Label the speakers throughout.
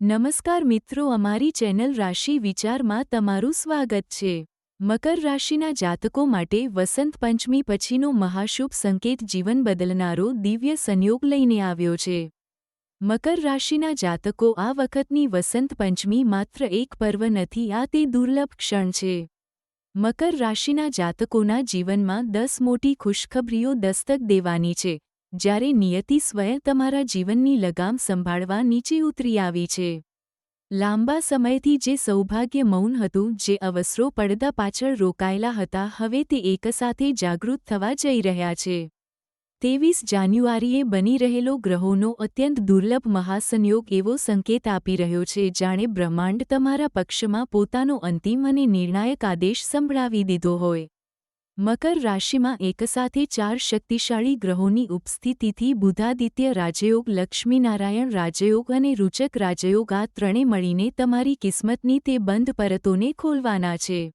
Speaker 1: નમસ્કાર મિત્રો, અમારી ચેનલ રાશિ વિચારમાં તમારું સ્વાગત છે. મકર રાશિના જાતકો માટે વસંત પંચમી પછીનો મહાશુભ સંકેત જીવન બદલનારો દિવ્ય સંયોગ લઈને આવ્યો છે. મકર રાશિના જાતકો આ વખતની વસંત પંચમી માત્ર એક પર્વ નથી, આ તે દુર્લભ ક્ષણ છે. મકર રાશિના જાતકોના જીવનમાં દસ મોટી ખુશખબરીઓ દસ્તક દેવાની છે. જ્યારે નિયતિ સ્વયં તમારા જીવનની લગામ સંભાળવા નીચે ઉતરી આવી છે. લાંબા સમયથી જે સૌભાગ્ય મૌન હતું, જે અવસરો પડદા પાછળ રોકાયેલા હતા, હવે તે એકસાથે જાગૃત થવા જઈ રહ્યા છે. તેવીસ જાન્યુઆરીએ બની રહેલો ગ્રહોનો અત્યંત દુર્લભ મહાસંયોગ એવો સંકેત આપી રહ્યો છે, જાણે બ્રહ્માંડ તમારા પક્ષમાં પોતાનો અંતિમ અને નિર્ણાયક આદેશ સંભળાવી દીધો હોય. મકર રાશિમાં એકસાથે ચાર શક્તિશાળી ગ્રહોની ઉપસ્થિતિથી બુધાદિત્ય રાજયોગ, લક્ષ્મીનારાયણ રાજયોગ અને રૂચક રાજયોગ આ ત્રણે મળીને તમારી કિસ્મતની તે બંધ પરતોને ખોલવાના છે.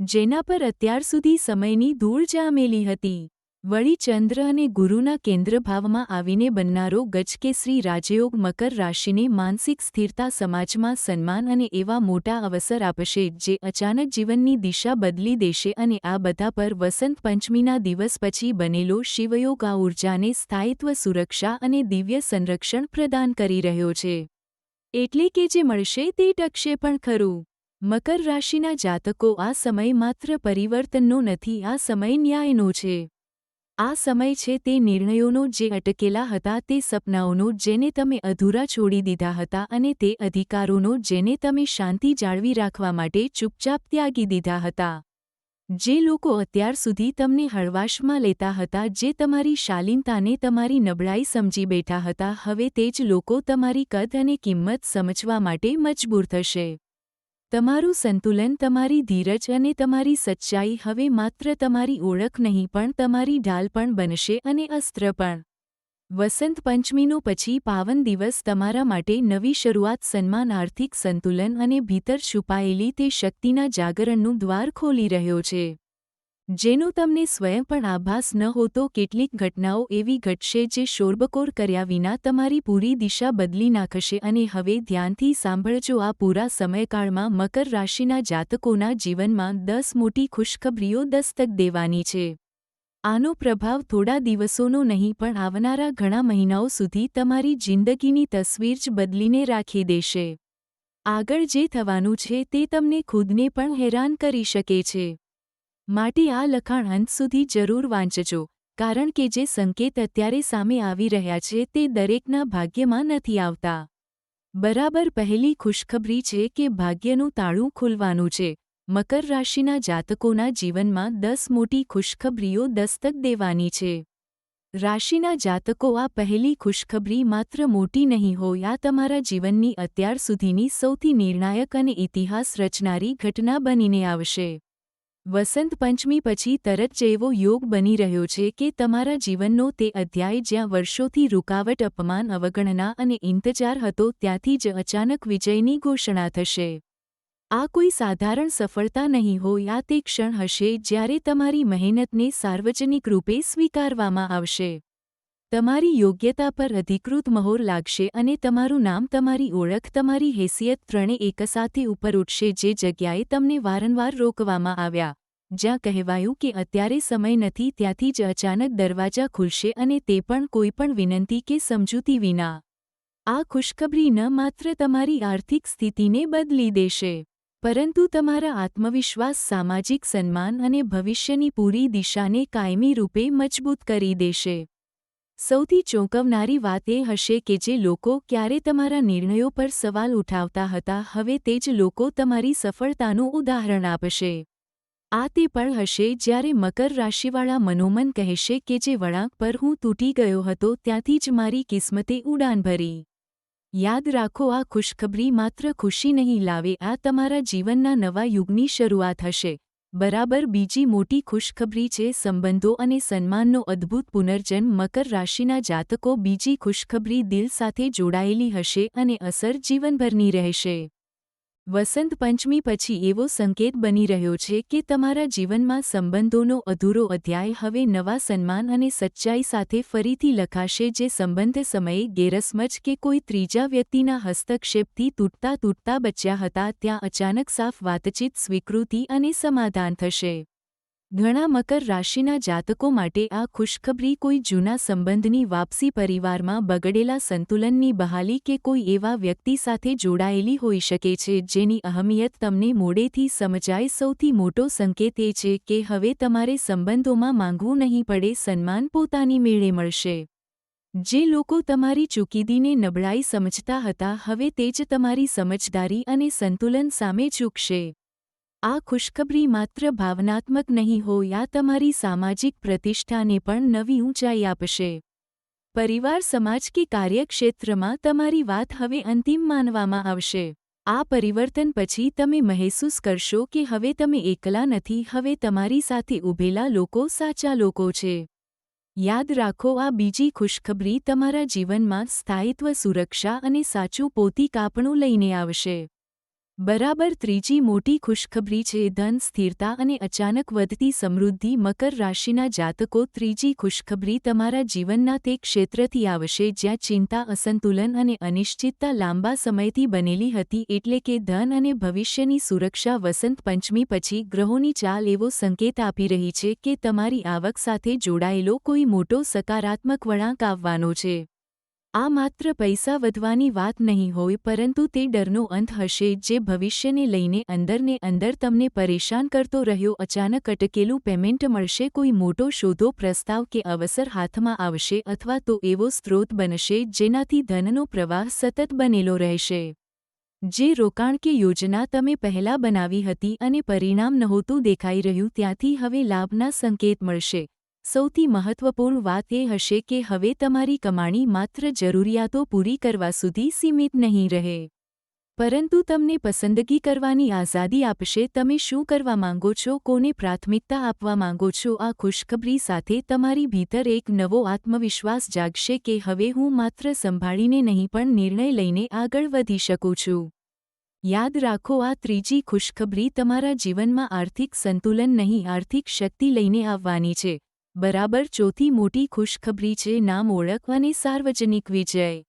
Speaker 1: જેના પર અત્યાર સુધી સમયની ધૂળ જામેલી હતી. વળી ચંદ્ર અને ગુરુના કેન્દ્રભાવમાં આવીને બનનારો ગજકેસરી રાજયોગ મકર રાશિને માનસિક સ્થિરતા સમાજમાં સન્માન અને એવા મોટા અવસર આપશે જે અચાનક જીવનની દિશા બદલી દેશે અને આ બધા પર વસંત પંચમીના દિવસ પછી બનેલો શિવયોગ આ ઊર્જાને સ્થાયિત્વ, સુરક્ષા અને દિવ્ય સંરક્ષણ પ્રદાન કરી રહ્યો છે. એટલે કે જે મળશે તે ટકશે પણ ખરું. મકર રાશિના જાતકો આ સમય માત્ર પરિવર્તનનો નથી, આ સમય ન્યાયનો છે. આ સમય છે તે નિર્ણયોનો જે અટકેલા હતા તે સપનાઓનો જેને તમે અધૂરા છોડી દીધા હતા અને તે અધિકારોનો જેને તમે શાંતિ જાળવી રાખવા માટે ચૂપચાપ ત્યાગી દીધા હતા. જે લોકો અત્યાર સુધી તમને હળવાશમાં લેતા હતા, જે તમારી શાલીનતાને તમારી નબળાઈ સમજી બેઠા હતા, હવે તે જ લોકો તમારી કદ અને કિંમત સમજવા માટે મજબૂર થશે. તમારું સંતુલન તમારી ધીરજ અને તમારી સચ્ચાઈ હવે માત્ર તમારી ઓળખ નહીં પણ તમારી ઢાલ પણ બનશે અને અસ્ત્ર પણ. વસંત પંચમીનો પછી પાવન દિવસ તમારા માટે નવી શરૂઆત સન્માન, આર્થિક સંતુલન અને ભીતર છુપાયેલી તે શક્તિના જાગરણનું દ્વાર ખોલી રહ્યો છે. જેનો તમને સ્વયં પણ આભાસ ન હોતો, કેટલીક ઘટનાઓ એવી ઘટશે જે શોરબકોર કર્યા વિના તમારી પૂરી દિશા બદલી નાખશે અને હવે ધ્યાનથી સાંભળજો, આ પૂરા સમયકાળમાં મકર રાશિના જાતકોના જીવનમાં દસ મોટી ખુશખબરીઓ દસ્તક દેવાની છે. આનો પ્રભાવ થોડા દિવસોનો નહીં, પણ આવનારા ઘણા મહિનાઓ સુધી તમારી જિંદગીની તસવીર જ બદલીને રાખી દેશે. આગળ જે થવાનું છે તે તમને ખુદને પણ હેરાન કરી શકે છે. માટે આ લખાણ અંત સુધી જરૂર વાંચજો, કારણ કે જે સંકેત અત્યારે સામે આવી રહ્યા છે તે દરેકના ભાગ્યમાં નથી આવતા. બરાબર પહેલી ખુશખબરી છે કે ભાગ્યનું તાળું ખુલવાનું છે. મકર રાશિના જાતકોના જીવનમાં દસ મોટી ખુશખબરીઓ દસ્તક દેવાની છે. રાશિના જાતકો આ પહેલી ખુશખબરી માત્ર મોટી નહીં હોય, આ તમારા જીવનની અત્યાર સુધીની સૌથી નિર્ણાયક અને ઇતિહાસ રચનારી ઘટના બનીને આવશે. વસંત પંચમી પછી તરત જ એવો યોગ બની રહ્યો છે કે તમારા જીવનનો તે અધ્યાય જ્યાં વર્ષોથી રૂકાવટ, અપમાન, અવગણના અને ઇંતજાર હતો ત્યાંથી જ અચાનક વિજયની ઘોષણા થશે. આ કોઈ સાધારણ સફળતા નહીં હોય, આ તે ક્ષણ હશે જ્યારે તમારી મહેનતને સાર્વજનિક રૂપે સ્વીકારવામાં આવશે. તમારી યોગ્યતા પર અધિકૃત મહોર લાગશે અને તમારું નામ, તમારી ઓળખ, તમારી હેસિયત ત્રણે એકસાથે ઉપર ઉઠશે જે જગ્યાએ તમને વારંવાર રોકવામાં આવ્યા. જ્યાં કહેવાયું કે અત્યારે સમય નથી, ત્યાંથી જ અચાનક દરવાજા ખુલશે અને તે પણ કોઈપણ વિનંતી કે સમજૂતી વિના. આ ખુશખબરી ન માત્ર તમારી આર્થિક સ્થિતિને બદલી દેશે, પરંતુ તમારા આત્મવિશ્વાસ, સામાજિક સન્માન અને ભવિષ્યની પૂરી દિશાને કાયમી રૂપે મજબૂત કરી દેશે. સૌથી ચોંકવનારી વાત એ હશે કે જે લોકો ક્યારે તમારા નિર્ણયો પર સવાલ ઉઠાવતા હતા, હવે તે જ લોકો તમારી સફળતાનું ઉદાહરણ આપશે. આ તે પળ હશે જ્યારે મકર રાશિવાળા મનોમન કહેશે કે જે વળાંક પર હું તૂટી ગયો હતો, ત્યાંથી જ મારી કિસ્મતે ઉડાન ભરી. યાદ રાખો, આ ખુશખબરી માત્ર ખુશી નહીં લાવે, આ તમારા જીવનના નવા યુગની શરૂઆત હશે. બરાબર બીજી મોટી ખુશખબરી છે સંબંધો અને સન્માનનો અદ્ભુત પુનર્જન્મ મકર રાશિના જાતકો બીજી ખુશખબરી દિલ સાથે જોડાયેલી હશે અને અસર જીવનભરની રહેશે. વસંત પંચમી પછી એવો સંકેત બની રહ્યો છે કે તમારા જીવનમાં સંબંધોનો અધૂરો અધ્યાય હવે નવા સન્માન અને સચ્ચાઈ સાથે ફરીથી લખાશે જે સંબંધ સમયે ગેરસમજ કે કોઈ ત્રીજા વ્યક્તિના હસ્તક્ષેપથી તૂટતા તૂટતા બચ્યા હતા, ત્યાં અચાનક સાફ વાતચીત, સ્વીકૃતિ અને સમાધાન થશે. ઘણા મકર રાશિના જાતકો માટે આ ખુશખબરી કોઈ જૂના સંબંધની વાપસી પરિવારમાં બગડેલા સંતુલનની બહાલી કે કોઈ એવા વ્યક્તિ સાથે જોડાયેલી હોઈ શકે છે જેની અહમિયત તમને મોડેથી સમજાય. સૌથી મોટો સંકેત એ છે કે હવે તમારે સંબંધોમાં માંગવું નહીં પડે, સન્માન પોતાની મેળે મળશે. જે લોકો તમારી ચૂકીદીને નબળાઈ સમજતા હતા, હવે તે જ તમારી સમજદારી અને સંતુલન સામે ચૂકશે. આ ખુશખબરી માત્ર ભાવનાત્મક નહીં હોય આ તમારી સામાજિક પ્રતિષ્ઠાને પણ નવી ઊંચાઈ આપશે. પરિવાર સમાજ કે કાર્યક્ષેત્રમાં તમારી વાત હવે અંતિમ માનવામાં આવશે. આ પરિવર્તન પછી તમે મહેસૂસ કરશો કે હવે તમે એકલા નથી, હવે તમારી સાથે ઊભેલા લોકો સાચા લોકો છે. યાદ રાખો, આ બીજી ખુશખબરી તમારા જીવનમાં સ્થાયિત્વ, સુરક્ષા અને સાચું પોતી કાપણું લઈને આવશે. બરાબર ત્રીજી મોટી ખુશખબરી છે, ધન, સ્થિરતા અને અચાનક વધતી સમૃદ્ધિ. મકર રાશિના જાતકો, ત્રીજી ખુશખબરી તમારા જીવનના તે ક્ષેત્રથી આવશે જ્યાં ચિંતા, અસંતુલન અને અનિશ્ચિતતા લાંબા સમયથી બનેલી હતી એટલે કે ધન અને ભવિષ્યની સુરક્ષા વસંત પંચમી પછી ગ્રહોની ચાલ એવો સંકેત આપી રહી છે કે તમારી આવક સાથે જોડાયેલો કોઈ મોટો સકારાત્મક વળાંક આવવાનો છે. આ માત્ર પૈસા વધવાની વાત નહીં હોય, પરંતુ તે ડરનો અંત હશે જે ભવિષ્યને લઈને અંદરને અંદર તમને પરેશાન કરતો રહ્યો. અચાનક અટકેલું પેમેન્ટ મળશે, કોઈ મોટો શોધો, પ્રસ્તાવ કે અવસર હાથમાં આવશે અથવા તો એવો સ્ત્રોત બનશે જેનાથી ધનનો પ્રવાહ સતત બનેલો રહેશે. જે રોકાણ કે યોજના તમે પહેલા બનાવી હતી અને પરિણામ નહોતું દેખાઈ રહ્યું, ત્યાંથી હવે લાભના સંકેત મળશે. સૌથી મહત્વપૂર્ણ વાત એ હશે કે હવે તમારી કમાણી માત્ર જરૂરિયાતો પૂરી કરવા સુધી સીમિત નહીં રહે. પરંતુ તમને પસંદગી કરવાની આઝાદી આપશે. તમે શું કરવા માંગો છો? કોને પ્રાથમિકતા આપવા માંગો છો? આ ખુશખબરી સાથે તમારી ભીતર એક નવો આત્મવિશ્વાસ જાગશે કે હવે હું માત્ર સંભાળીને નહીં પણ નિર્ણય લઈને આગળ વધી શકું છું. યાદ રાખો, આ ત્રીજી ખુશખબરી તમારા જીવનમાં આર્થિક સંતુલન નહીં, આર્થિક શક્તિ લઈને આવવાની છે. બરાબર ચોથી મોટી ખુશખબરી છે નામ ઓળખ અને સાર્વજનિક વિજય.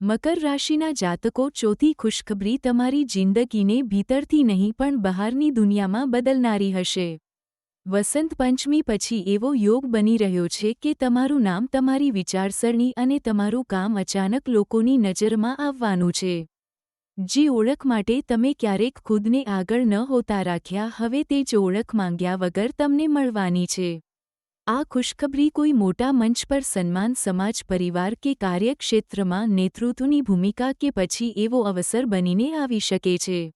Speaker 1: મકર રાશિના જાતકો ચોથી ખુશખબરી તમારી જિંદગીને ભીતરથી નહીં પણ બહારની દુનિયામાં બદલનારી હશે. વસંત પંચમી પછી એવો યોગ બની રહ્યો છે કે તમારું નામ તમારી વિચારસરણી અને તમારું કામ અચાનક લોકોની નજરમાં આવવાનું છે. જે ઓળખ માટે તમે ક્યારેક ખુદને આગળ ન હોતા રાખ્યા, હવે તે જ ઓળખ માંગ્યા વગર તમને મળવાની છે. આ ખુશખબરી કોઈ મોટા મંચ પર સન્માન સમાજ પરિવાર કે કાર્યક્ષેત્રમાં નેતૃત્વની ભૂમિકા કે પછી એવો અવસર બનીને આવી શકે છે.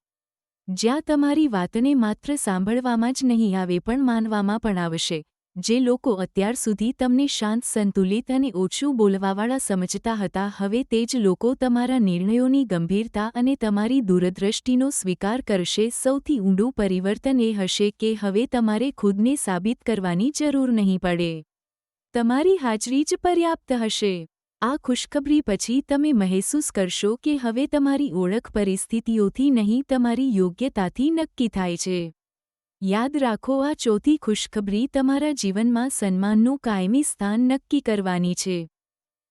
Speaker 1: જ્યાં તમારી વાતને માત્ર સાંભળવામાં જ નહીં આવે પણ માનવામાં પણ આવશે. જે લોકો અત્યાર સુધી તમને શાંત, સંતુલિત અને ઓછું બોલવાવાળા સમજતા હતા, હવે તે જ લોકો તમારા નિર્ણયોની ગંભીરતા અને તમારી દૂરદ્રષ્ટિનો સ્વીકાર કરશે. સૌથી ઊંડું પરિવર્તન એ હશે કે હવે તમારે ખુદને સાબિત કરવાની જરૂર નહીં પડે. તમારી હાજરી જ પર્યાપ્ત હશે. આ ખુશખબરી પછી તમે મહેસૂસ કરશો કે હવે તમારી ઓળખ પરિસ્થિતિઓથી નહીં, તમારી યોગ્યતાથી નક્કી થાય છે. યાદ રાખો, આ ચોથી ખુશખબરી તમારા જીવનમાં સન્માનનું કાયમી સ્થાન નક્કી કરવાની છે.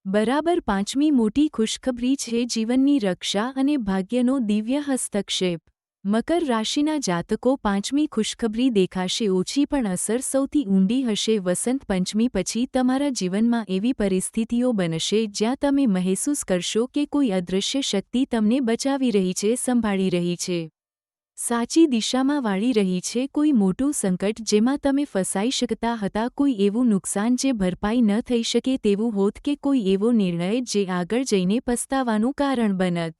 Speaker 1: બરાબર પાંચમી મોટી ખુશખબરી છે જીવનની રક્ષા અને ભાગ્યનો દિવ્ય હસ્તક્ષેપ. મકર રાશિના જાતકો પાંચમી ખુશખબરી દેખાશે, ઓછી પણ અસર સૌથી ઊંડી હશે. વસંત પંચમી પછી તમારા જીવનમાં એવી પરિસ્થિતિઓ બનશે જ્યાં તમે મહેસૂસ કરશો કે કોઈ અદૃશ્ય શક્તિ તમને બચાવી રહી છે, સંભાળી રહી છે. સાચી દિશામાં વાળી રહી છે કોઈ મોટું સંકટ જેમાં તમે ફસાઈ શકતા હતા, કોઈ એવું નુકસાન જે ભરપાઈ ન થઈ શકે તેવું હોત કે કોઈ એવો નિર્ણય જે આગળ જઈને પસ્તાવાનું કારણ બનત.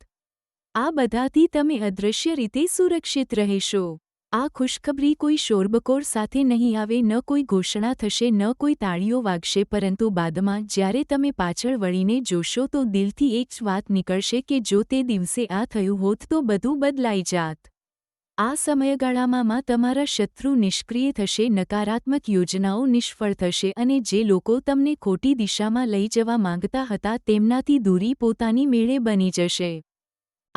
Speaker 1: આ બધાથી તમે અદૃશ્ય રીતે સુરક્ષિત રહેશો. આ ખુશખબરી કોઈ શોરબકોર સાથે નહીં આવે, ન કોઈ ઘોષણા થશે, ન કોઈ તાળીઓ વાગશે, પરંતુ બાદમાં જ્યારે તમે પાછળ વળીને જોશો તો દિલથી એક જ વાત નીકળશે કે જો તે દિવસે આ થયું હોત તો બધું બદલાઈ જાત. આ સમયગાળામાં તમારા શત્રુ નિષ્ક્રિય થશે, નકારાત્મક યોજનાઓ નિષ્ફળ થશે અને જે લોકો તમને ખોટી દિશામાં લઈ જવા માંગતા હતા તેમનાથી દૂરી પોતાની મેળે બની જશે.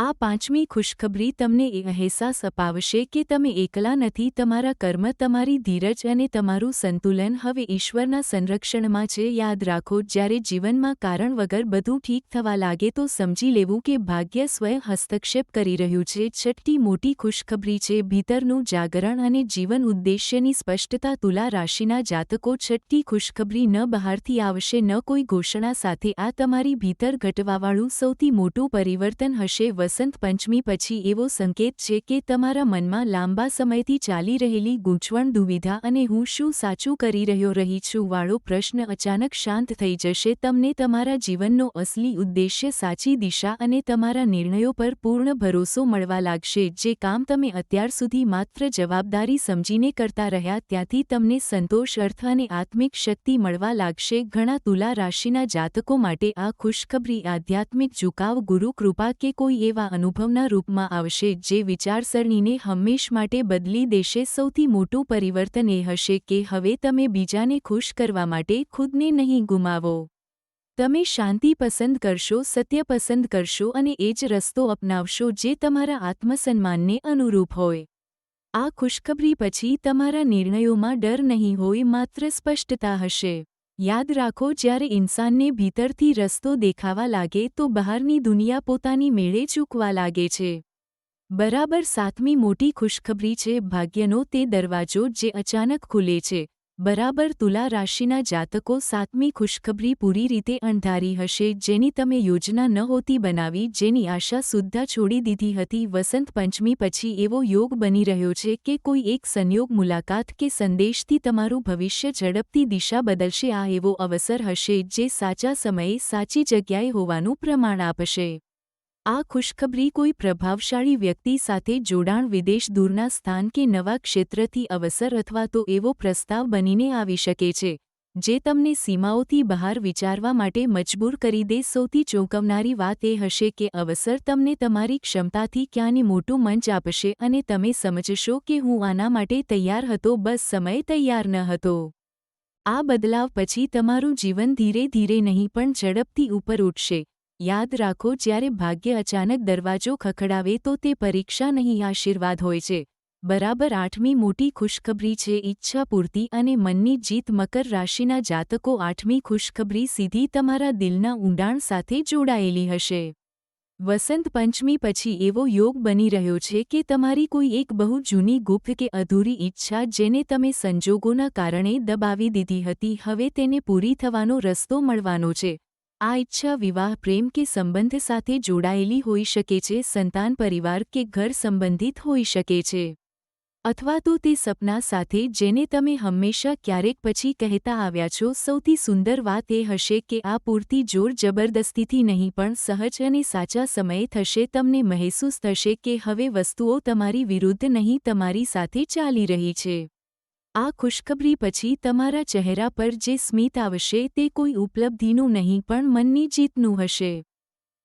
Speaker 1: આ પાંચમી ખુશખબરી તમને એ અહેસાસ અપાવશે કે તમે એકલા નથી, તમારા કર્મ તમારી ધીરજ અને તમારું સંતુલન હવે ઈશ્વરના સંરક્ષણમાં છે. યાદ રાખો, જ્યારે જીવનમાં કારણ વગર બધું ઠીક થવા લાગે તો સમજી લેવું કે ભાગ્ય સ્વયં હસ્તક્ષેપ કરી રહ્યું છે. છઠ્ઠી મોટી ખુશખબરી છે ભીતરનું જાગરણ અને જીવન ઉદ્દેશ્યની સ્પષ્ટતા તુલા રાશિના જાતકો. છઠ્ઠી ખુશખબરી ન બહારથી આવશે, ન કોઈ ઘોષણા સાથે. આ તમારી ભીતર ઘટવાવાળું સૌથી મોટું પરિવર્તન હશે. વસંત પંચમી પછી એવો સંકેત છે કે તમારા મનમાં લાંબા સમયથી ચાલી રહેલી ગૂંચવણ દુવિધા અને હું શું સાચું કરી રહ્યો રહી છું વાળો પ્રશ્ન અચાનક શાંત થઈ જશે. તમને તમારા જીવનનો અસલી ઉદ્દેશ્ય સાચી દિશા અને તમારા નિર્ણયો પર પૂર્ણ ભરોસો મળવા લાગશે. જે કામ તમે અત્યાર સુધી માત્ર જવાબદારી સમજીને કરતા રહ્યા ત્યાંથી તમને સંતોષ, અર્થ અને આત્મિક શક્તિ મળવા લાગશે. ઘણા તુલા રાશિના જાતકો માટે આ ખુશખબરી આધ્યાત્મિક ઝુકાવ, ગુરુ કૃપા કે કોઈ એવા અનુભવના રૂપમાં આવશે જે વિચારસરણીને હંમેશ માટે બદલી દેશે. સૌથી મોટું પરિવર્તન એ હશે કે હવે તમે બીજાને ખુશ કરવા માટે ખુદને નહીં ગુમાવો. તમે શાંતિ પસંદ કરશો, સત્ય પસંદ કરશો અને એ જ રસ્તો અપનાવશો જે તમારા આત્મસન્માનને અનુરૂપ હોય. આ ખુશખબરી પછી તમારા નિર્ણયોમાં ડર નહીં હોય, માત્ર સ્પષ્ટતા હશે. યાદ રાખો, જ્યારે ઇન્સાનને ભીતરથી રસ્તો દેખાવા લાગે, તો બહારની દુનિયા પોતાની મેળે ચૂકવા લાગે છે. બરાબર સાતમી મોટી ખુશખબરી છે, ભાગ્યનો તે દરવાજો જે અચાનક ખુલે છે. બરાબર તુલા રાશિના જાતકો સાતમી ખુશખબરી પૂરી રીતે અણધારી હશે, જેની તમે યોજના નહોતી બનાવી, જેની આશા સુદ્ધા છોડી દીધી હતી. વસંત પંચમી પછી એવો યોગ બની રહ્યો છે કે કોઈ એક સંયોગ મુલાકાત કે સંદેશથી તમારું ભવિષ્ય ઝડપથી દિશા બદલશે. આ એવો અવસર હશે જે સાચા સમયે સાચી જગ્યાએ હોવાનું પ્રમાણ આપશે. આ ખુશખબરી કોઈ પ્રભાવશાળી વ્યક્તિ સાથે જોડાણ વિદેશ દૂરના સ્થાન કે નવા ક્ષેત્રથી અવસર અથવા તો એવો પ્રસ્તાવ બનીને આવી શકે છે, જે તમને સીમાઓથી બહાર વિચારવા માટે મજબૂર કરી દે. સૌથી ચોંકાવનારી વાત એ હશે કે અવસર તમને તમારી ક્ષમતાથી ક્યાંની મોટું મંચ આપશે અને તમે સમજશો કે હું આના માટે તૈયાર હતો. બસ સમય તૈયાર ન હતો. આ બદલાવ પછી તમારું જીવન ધીરે ધીરે નહીં પણ ઝડપથી ઉપર ઉઠશે. યાદ રાખો, જ્યારે ભાગ્ય અચાનક દરવાજો ખખડાવે તો તે પરીક્ષા નહીં આશીર્વાદ હોય છે. બરાબર આઠમી મોટી ખુશખબરી છે, ઈચ્છા પૂર્તિ અને મનની જીત મકર રાશિના જાતકો આઠમી ખુશખબરી સીધી તમારા દિલના ઊંડાણ સાથે જોડાયેલી હશે. વસંત પંચમી પછી એવો યોગ બની રહ્યો છે કે તમારી કોઈ એક બહુ જૂની ગુપ્ત કે અધૂરી ઈચ્છા જેને તમે સંજોગોના કારણે દબાવી દીધી હતી, હવે તેને પૂરી થવાનો રસ્તો મળવાનો છે. આ ઈચ્છા વિવાહ પ્રેમ કે સંબંધ સાથે જોડાયેલી હોઈ શકે છે, સંતાન પરિવાર કે ઘર સંબંધિત હોઈ શકે છે. અથવા તો તે સપના સાથે જેને તમે હંમેશા ક્યારેક પછી કહેતા આવ્યા છો. સૌથી સુંદર વાત એ હશે કે આ પૂરતી જોર જબરદસ્તીથી નહીં, પણ સહજ અને સાચા સમયે થશે, તમને મહેસૂસ થશે કે હવે વસ્તુઓ તમારી વિરુદ્ધ નહીં, તમારી સાથે ચાલી રહી છે. આ ખુશખબરી પછી તમારા ચહેરા પર જે સ્મિત આવશે તે કોઈ ઉપલબ્ધિનું નહીં પણ મનની જીતનું હશે.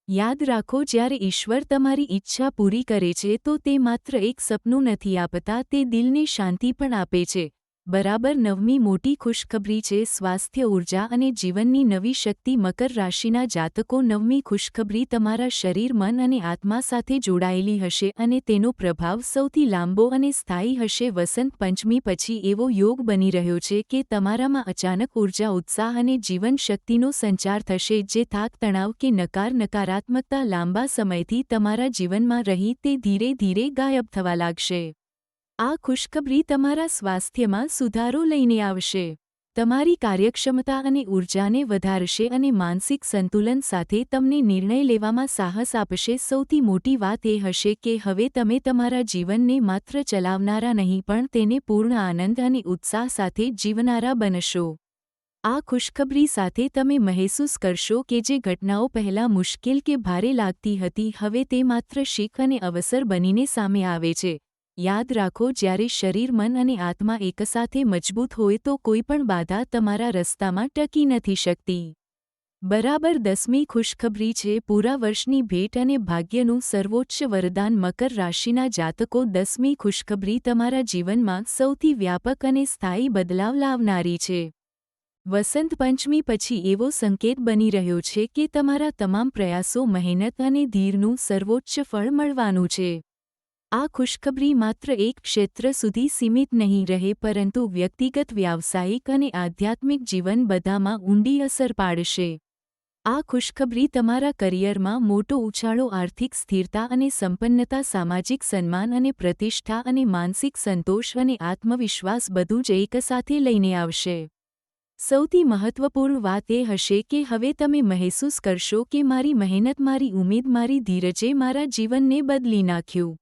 Speaker 1: યાદ રાખો જ્યારે ઈશ્વર તમારી ઈચ્છા પૂરી કરે છે તો તે માત્ર એક સપનું નથી આપતા, તે દિલને શાંતિ પણ આપે છે. બરાબર નવમી મોટી ખુશખબરી છે સ્વાસ્થ્ય ઊર્જા અને જીવનની નવી શક્તિ મકર રાશિના જાતકો નવમી ખુશખબરી તમારા શરીર, મન અને આત્મા સાથે જોડાયેલી હશે અને તેનો પ્રભાવ સૌથી લાંબો અને સ્થાયી હશે. વસંત પંચમી પછી એવો યોગ બની રહ્યો છે કે તમારામાં અચાનક ઊર્જા ઉત્સાહ અને જીવન શક્તિનો સંચાર થશે જે થાક, તણાવ કે નકાર, નકારાત્મકતા લાંબા સમયથી તમારા જીવનમાં રહી તે ધીરે ધીરે ગાયબ થવા લાગશે. આ ખુશખબરી તમારા સ્વાસ્થ્યમાં સુધારો લઈને આવશે. તમારી કાર્યક્ષમતા અને ઊર્જાને વધારશે અને માનસિક સંતુલન સાથે તમને નિર્ણય લેવામાં સાહસ આપશે. સૌથી મોટી વાત એ હશે કે હવે તમે તમારા જીવનને માત્ર ચલાવનારા નહીં, પણ તેને પૂર્ણ આનંદ અને ઉત્સાહ સાથે જીવનારા બનશો. આ ખુશખબરી સાથે તમે મહેસૂસ કરશો કે જે ઘટનાઓ પહેલાં મુશ્કેલ કે ભારે લાગતી હતી, હવે તે માત્ર શીખ અને અવસર બનીને સામે આવે છે. યાદ રાખો, જ્યારે શરીર, મન અને આત્મા એકસાથે મજબૂત હોય તો કોઈપણ બાધા તમારા રસ્તામાં ટકી નથી શકતી. બરાબર દસમી ખુશખબરી છે, પૂરા વર્ષની ભેટ અને ભાગ્યનું સર્વોચ્ચ વરદાન મકર રાશિના જાતકો. દસમી ખુશખબરી તમારા જીવનમાં સૌથી વ્યાપક અને સ્થાયી બદલાવ લાવનારી છે. વસંત પંચમી પછી એવો સંકેત બની રહ્યો છે કે તમારા તમામ પ્રયાસો, મહેનત અને ધીરનું સર્વોચ્ચ ફળ મળવાનું છે. આ ખુશખબરી માત્ર એક ક્ષેત્ર સુધી સીમિત નહીં રહે, પરંતુ વ્યક્તિગત, વ્યાવસાયિક અને આધ્યાત્મિક જીવન બધામાં ઊંડી અસર પાડશે. આ ખુશખબરી તમારા કરિયરમાં મોટો ઉછાળો, આર્થિક સ્થિરતા અને સંપન્નતા, સામાજિક સન્માન અને પ્રતિષ્ઠા અને માનસિક સંતોષ અને આત્મવિશ્વાસ બધું જ એકસાથે લઈને આવશે. સૌથી મહત્વપૂર્ણ વાત એ હશે કે હવે તમે મહેસૂસ કરશો કે મારી મહેનત, મારી ઉમેદ, મારી ધીરજે મારા જીવનને બદલી નાખ્યું.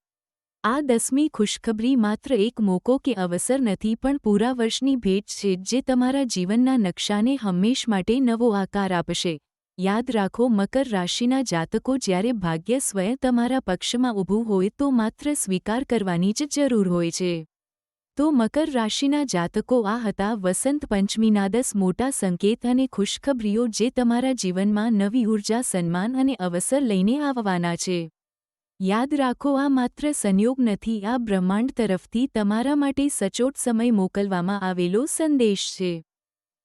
Speaker 1: આ દસમી ખુશખબરી માત્ર એક મોકો કે અવસર નથી, પણ પૂરા વર્ષની ભેટ છે જે તમારા જીવનના નકશાને હંમેશ માટે નવો આકાર આપશે. યાદ રાખો, મકર રાશિના જાતકો જ્યારે ભાગ્ય સ્વયં તમારા પક્ષમાં ઊભું હોય તો માત્ર સ્વીકાર કરવાની જ જરૂર હોય છે. તો મકર રાશિના જાતકો આ હતા વસંત પંચમીના દસ મોટા સંકેત અને ખુશખબરીઓ જે તમારા જીવનમાં નવી ઊર્જા સન્માન અને અવસર લઈને આવવાના છે. યાદ રાખો, આ માત્ર સંયોગ નથી, આ બ્રહ્માંડ તરફથી તમારા માટે સચોટ સમય મોકલવામાં આવેલો સંદેશ છે.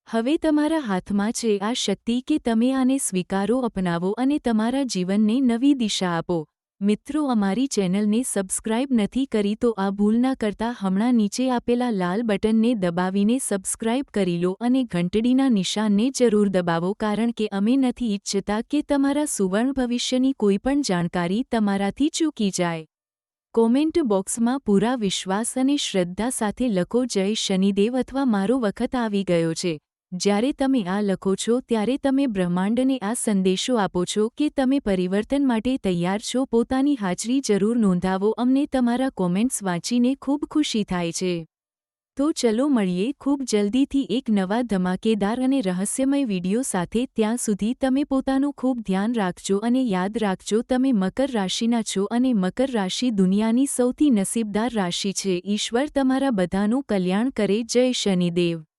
Speaker 1: હવે તમારા હાથમાં છે આ શક્તિ કે તમે આને સ્વીકારો, અપનાવો અને તમારા જીવનને નવી દિશા આપો. મિત્રો, અમારી ચેનલને સબસ્ક્રાઇબ નથી કરી તો આ ભૂલ ના કરતા હમણાં નીચે આપેલા લાલ બટનને દબાવીને સબસ્ક્રાઇબ કરી લો અને ઘંટડીના નિશાનને જરૂર દબાવો કારણ કે અમે નથી ઈચ્છતા કે તમારા સુવર્ણ ભવિષ્યની કોઈપણ જાણકારી તમારાથી ચૂકી જાય. કોમેન્ટ બોક્સમાં પૂરા વિશ્વાસ અને શ્રદ્ધા સાથે લખો, જય શનિદેવ અથવા મારો વખત આવી ગયો છે. જ્યારે તમે આ લખો છો, ત્યારે તમે બ્રહ્માંડને આ સંદેશો આપો છો કે તમે પરિવર્તન માટે તૈયાર છો. પોતાની હાજરી જરૂર નોંધાવો. અમને તમારા કોમેન્ટ્સ વાંચીને ખૂબ ખુશી થાય છે. તો ચલો મળીએ ખૂબ જલ્દીથી એક નવા ધમાકેદાર અને રહસ્યમય વીડિયો સાથે. ત્યાં સુધી તમે પોતાનું ખૂબ ધ્યાન રાખજો અને યાદ રાખજો, તમે મકર રાશિના છો અને મકર રાશિ દુનિયાની સૌથી નસીબદાર રાશિ છે. ઈશ્વર તમારા બધાનું કલ્યાણ કરે. જય શનિદેવ.